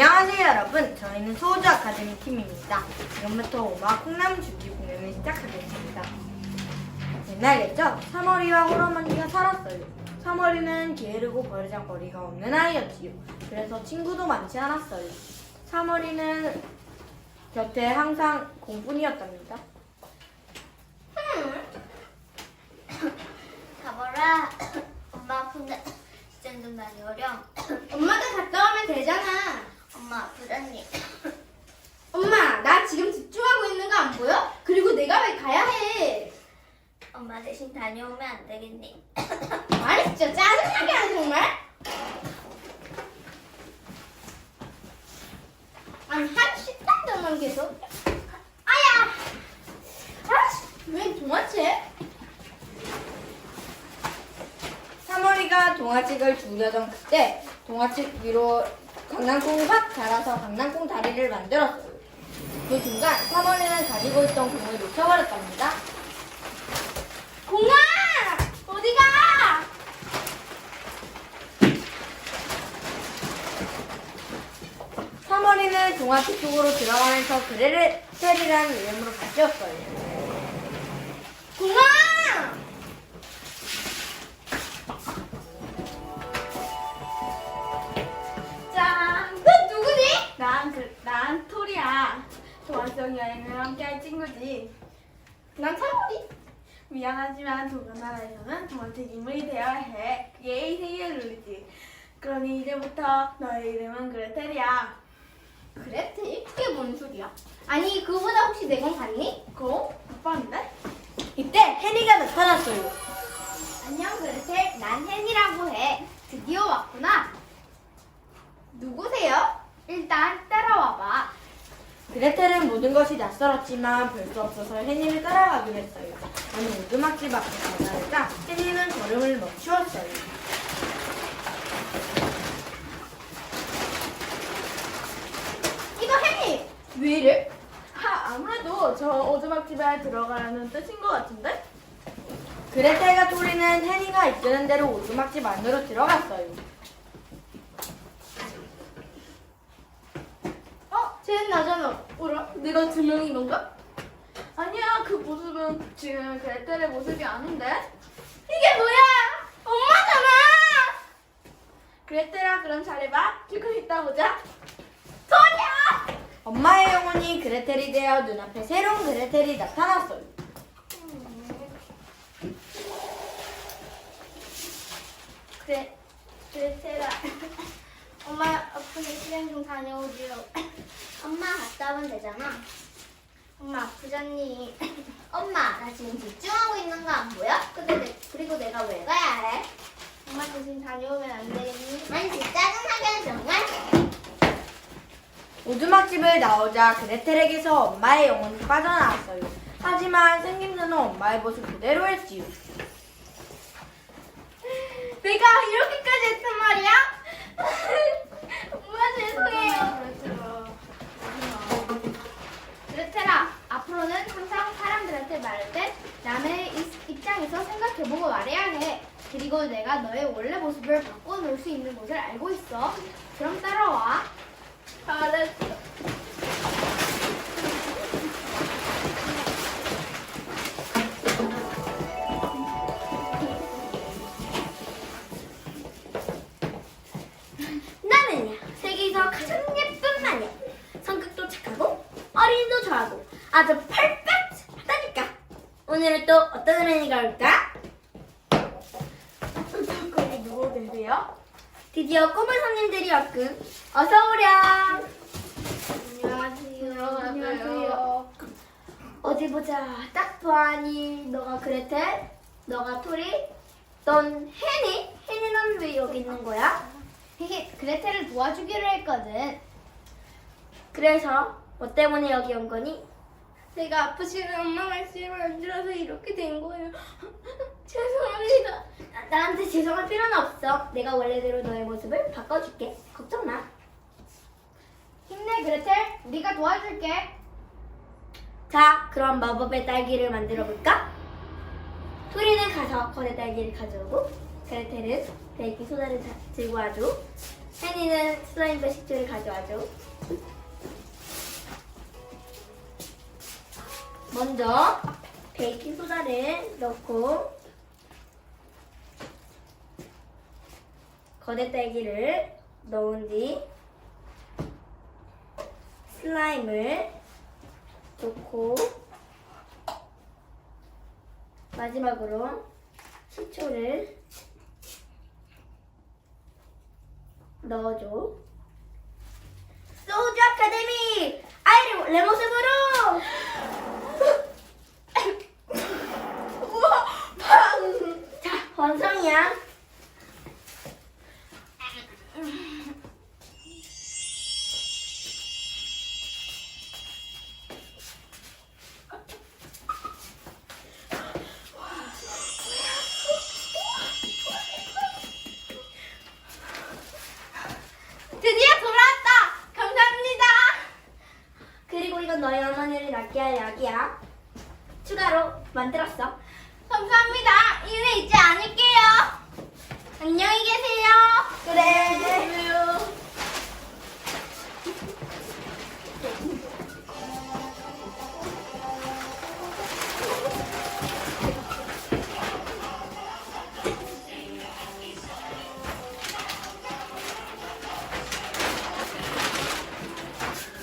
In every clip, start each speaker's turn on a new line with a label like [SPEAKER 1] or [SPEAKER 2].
[SPEAKER 1] 안녕하세요 여러분. 저희는 소우주 아카데미 팀입니다. 지금부터 오마 콩나물 주기 공연을 시작하겠습니다. 옛날이었죠? 3월이와 호러머니가 살았어요. 3월이는 게으르고 버르장거리가 없는 아이였지요. 그래서 친구도 많지 않았어요. 3월이는 곁에 항상 공뿐이었답니다
[SPEAKER 2] 가봐라. 엄마 아픈데 시장 좀 다녀오렴.
[SPEAKER 3] 엄마가 갔다 오면 되잖아.
[SPEAKER 2] 엄마 아프다니.
[SPEAKER 3] 엄마, 나 지금 집중하고 있는 거 안 보여? 그리고 내가 왜 가야 해?
[SPEAKER 2] 엄마 대신 다녀오면 안 되겠니?
[SPEAKER 3] 아니 진짜 짜증나게 하네 정말. 아니 한 10단 전만 계속. 아야. 아씨, 왜 동화책?
[SPEAKER 1] 3월이가 동화책을 주려던 그때 동화책 위로 강낭콩이 확 자라서 강낭콩 다리를 만들었어요. 그 순간 3월이는 가지고 있던 공을 놓쳐버렸답니다.
[SPEAKER 3] 공아, 어디가?
[SPEAKER 1] 삼월 동화책 속으로 들어가면서 그레를 셀이라는 이름으로 바뀌었어요.
[SPEAKER 3] 공아! 짠! 너 누구니?
[SPEAKER 4] 난, 그, 난 토리야. 도화성 여행을 함께할 친구지.
[SPEAKER 3] 난 사월이.
[SPEAKER 4] 미안하지만 도전나라에서는 도화책 인물이 되어야 해. 그게 세계의 룰이지. 그러니 이제부터 너의 이름은 그레텔이야.
[SPEAKER 3] 그레텔? 그게 뭔 소리야? 아니 그거보다 혹시 내 건 봤니?
[SPEAKER 4] 그거? 못 봤는데?
[SPEAKER 1] 이때 해리가 나타났어요.
[SPEAKER 3] 안녕 그레텔 난 헨이라고 해 드디어 왔구나 누구세요? 일단 따라와봐
[SPEAKER 1] 그레텔은 모든 것이 낯설었지만 별 수 없어서 해니를 따라가기로 했어요. 어느 오두막집 앞에 도달하자 해니는 걸음을 멈추었어요.
[SPEAKER 3] 왜 이래?
[SPEAKER 4] 하, 아무래도 저 오두막 집에 들어가라는 뜻인 것 같은데?
[SPEAKER 1] 그레텔과 토리는 해니가 이끄는 대로 오두막집 안으로 들어갔어요.
[SPEAKER 3] 어? 쟤는 나잖아 뭐라?
[SPEAKER 4] 내가 두 명인 건가? 아니야, 그 모습은 지금 그레텔의 모습이 아닌데?
[SPEAKER 3] 이게 뭐야? 엄마잖아
[SPEAKER 4] 그레텔아, 그럼 잘해봐. 조금 이따 보자.
[SPEAKER 1] 엄마의 영혼이 그레텔이 되어 눈앞에 새로운 그레텔이 나타났어요.
[SPEAKER 3] 그래 그레텔아 엄마 아프니 시장 좀 다녀오지요
[SPEAKER 2] 엄마 갔다 오면 되잖아.
[SPEAKER 3] 엄마 아프잖니
[SPEAKER 2] 엄마 나 지금 집중하고 있는 거 안 보여? 근데 내, 그리고 내가 왜 가야 해?
[SPEAKER 3] 엄마 대신 다녀오면 안되겠니?
[SPEAKER 2] 아니 진짜 짜증나게 하는 정말?
[SPEAKER 1] 오두막집을 나오자 그레텔에게서 엄마의 영혼이 빠져나왔어요. 하지만 생김새는 엄마의 모습 그대로였지요.
[SPEAKER 3] 내가 이렇게까지 했단 말이야? 엄마 죄송해요 그레텔아 앞으로는 항상 사람들한테 말할 때 남의 이- 입장에서 생각해보고 말해야 해 그리고 내가 너의 원래 모습을 바꿔놓을 수 있는 곳을 알고 있어 그럼 따라와
[SPEAKER 4] 알았어.
[SPEAKER 2] 나는요 세계에서 가장 예쁜 마녀 성격도 착하고 어린이도 좋아하고 아주 퍼펙트하다니까 오늘은 또 어떤 어린이가 올까?
[SPEAKER 4] 거기 누구 계세요?
[SPEAKER 2] 드디어 꼬물 손님들이 왔군 어서 오렴
[SPEAKER 3] 안녕하세요
[SPEAKER 4] 안녕하세요.
[SPEAKER 2] 어디 보자 딱 보아니 너가 그레텔 너가 토리 넌 해니 해니는 왜 여기 있는 거야?
[SPEAKER 3] 그레텔을 도와주기로 했거든
[SPEAKER 2] 그래서 뭐 때문에 여기 온 거니?
[SPEAKER 3] 내가 아프시는 엄마 말씀을 안 들어서 이렇게 된 거예요. 죄송합니다.
[SPEAKER 2] 나- 나한테 죄송할 필요는 없어 내가 원래대로 너의 모습을 바꿔줄게 걱정 마
[SPEAKER 3] 힘내 그레텔. 우리가 도와줄게.
[SPEAKER 2] 자, 그럼 마법의 딸기를 만들어 볼까? 토리는 가서 거대 딸기를 가져오고 그레텔은 베이킹 소다를 자- 들고 와줘. 혜니는 슬라임과 식초를 가져와줘. 먼저 베이킹 소다를 넣고 거대 딸기를 넣은 뒤 슬라임을 넣고 마지막으로 식초를 넣어줘. 소주 아카데미 아이를 내 모습으로.
[SPEAKER 1] 우와, 팡!
[SPEAKER 2] 자 완성이야.
[SPEAKER 3] 드디어 돌아왔다. 감사합니다.
[SPEAKER 2] 그리고 이건 너희 어머니를 낫게 할 약이야. 추가로 만들었어.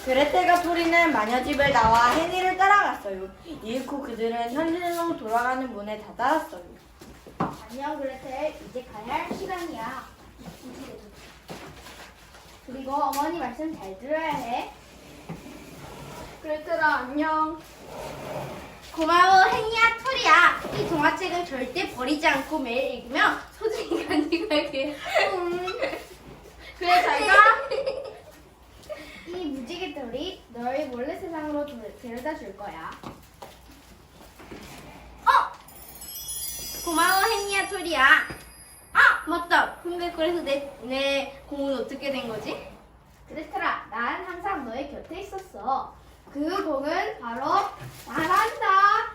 [SPEAKER 1] 그레텔과 토리는 마녀집을 나와 해니를 따라갔어요. 이윽고 그들은 현실로 돌아가는 문에 다다랐어요.
[SPEAKER 3] 안녕 그레텔. 이제 가야 할 시간이야. 그리고 어머니 말씀 잘 들어야 해. 그레텔아 안녕. 고마워 헨이야 토리야. 이 동화책을 절대 버리지 않고 매일 읽으며 소중히 간직할게. 그래 잘 가. 이 무지개 털이 너희 몰래 세상으로 도- 데려다 줄 거야. 어! 고마워 헨이야 토리야. 아 맞다. 근데 그래서 내 내 공은 어떻게 된 거지? 그레텔아, 난 항상 너의 곁에 있었어. 그 공은 바로 나란다.